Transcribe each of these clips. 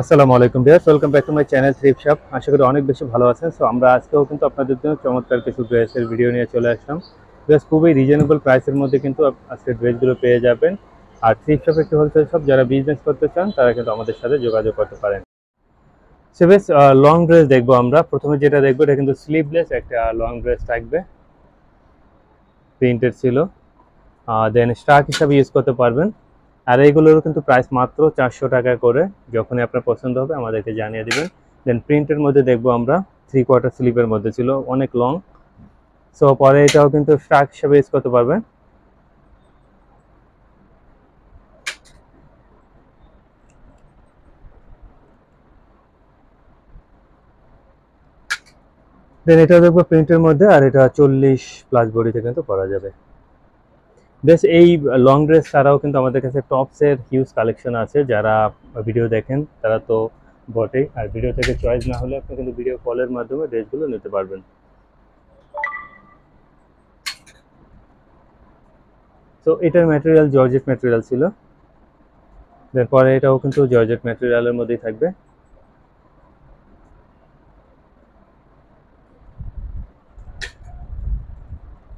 আসসালামু আলাইকুম viewers, welcome back to my channel thrift shop আশা করি অনেক বেশি ভালো আছেন। সো আমরা আজকেও কিন্তু আপনাদের জন্য চমৎকার কিছু ড্রেসের ভিডিও নিয়ে চলে আসলাম। ড্রেস খুবই রিজনেবল প্রাইসের মধ্যে কিন্তু আজকে ড্রেসগুলো পেয়ে যাবেন। আর থ্রিপ শপ একটি হোলসেল শপ যারা বিজনেস করতে চান, তারা কিন্তু আমাদের সাথে যোগাযোগ করতে পারেন। সে বেশ লং ড্রেস দেখব আমরা। প্রথমে যেটা দেখব, এটা কিন্তু স্লিভলেস একটা লং ড্রেস থাকবে। প্রিন্টেড ছিল। দেন স্টাক হিসাবে ইউজ করতে পারবেন। আর এইগুলোরও কিন্তু প্রাইস মাত্র চারশো টাকা করে। যখনই আপনার পছন্দ হবে আমাদেরকে জানিয়ে দেবেন। দেন প্রিন্টের মধ্যে দেখব আমরা থ্রি কোয়ার্টার স্লিপের মধ্যে ছিল, অনেক লং সো পরে এটাও কিন্তু স্টাক হিসাবে ইউজ করতে পারবেন। দেন এটা দেখব প্রিন্টের মধ্যে, আর এটা চল্লিশ প্লাস বডিতে কিন্তু করা যাবে। বেশ, এই লং ড্রেস ছাড়াও কিন্তু আমাদের কাছে টপসের হিউজ কালেকশন আছে, যারা ভিডিও দেখেন, তারা তো বটেই। আর ভিডিও থেকে চয়েস না হলে আপনি কিন্তু ভিডিও কলের মাধ্যমে ড্রেসগুলো নিতে পারবেন। তো এটার ম্যাটেরিয়াল জর্জেট ম্যাটেরিয়াল ছিল। তারপরে এটাও কিন্তু জর্জেট ম্যাটেরিয়ালের মধ্যেই থাকবে।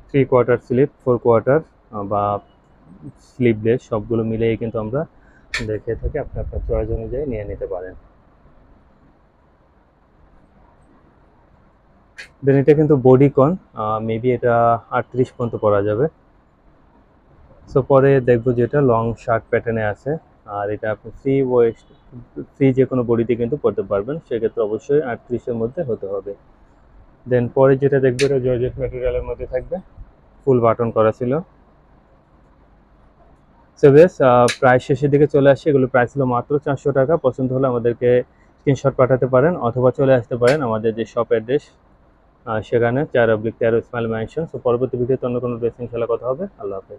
Three quarter sleeve four quarter বা স্লিভলেস সবগুলো মিলিয়ে কিন্তু আমরা দেখে থাকি। আপনি আপনার চয়েস অনুযায়ী নিয়ে নিতে পারেন। দেন এটা কিন্তু বডি কন মেবি এটা আটত্রিশ পর্যন্ত পরা যাবে। সো পরে দেখব যেটা লং শার্ট প্যাটার্নে আছে। আর এটা আপনি ফ্রি ওয়েস্ট ফ্রি যে কোনো বডিতে কিন্তু পরতে পারবেন। সেক্ষেত্রে অবশ্যই আটত্রিশের মধ্যে হতে হবে। দেন পরে যেটা দেখব এটা জর্জেট ম্যাটেরিয়ালের মধ্যে থাকবে। ফুল বাটন করা ছিল। সো বেশ প্রায় শেষের দিকে চলে আসছে এগুলো প্রাইস ছিল মাত্র চারশো টাকা। পছন্দ হলে আমাদেরকে স্ক্রিনশট পাঠাতে পারেন অথবা চলে আসতে পারেন আমাদের যে শপ অ্যাড্রেস সেখানে চার অব্লিক তেরো স্মাইল ম্যানশন সো পরবর্তী ভিডিওতে অন্য কোনো ড্রেসিং খেলা কথা হবে। আল্লাহ হাফেজ।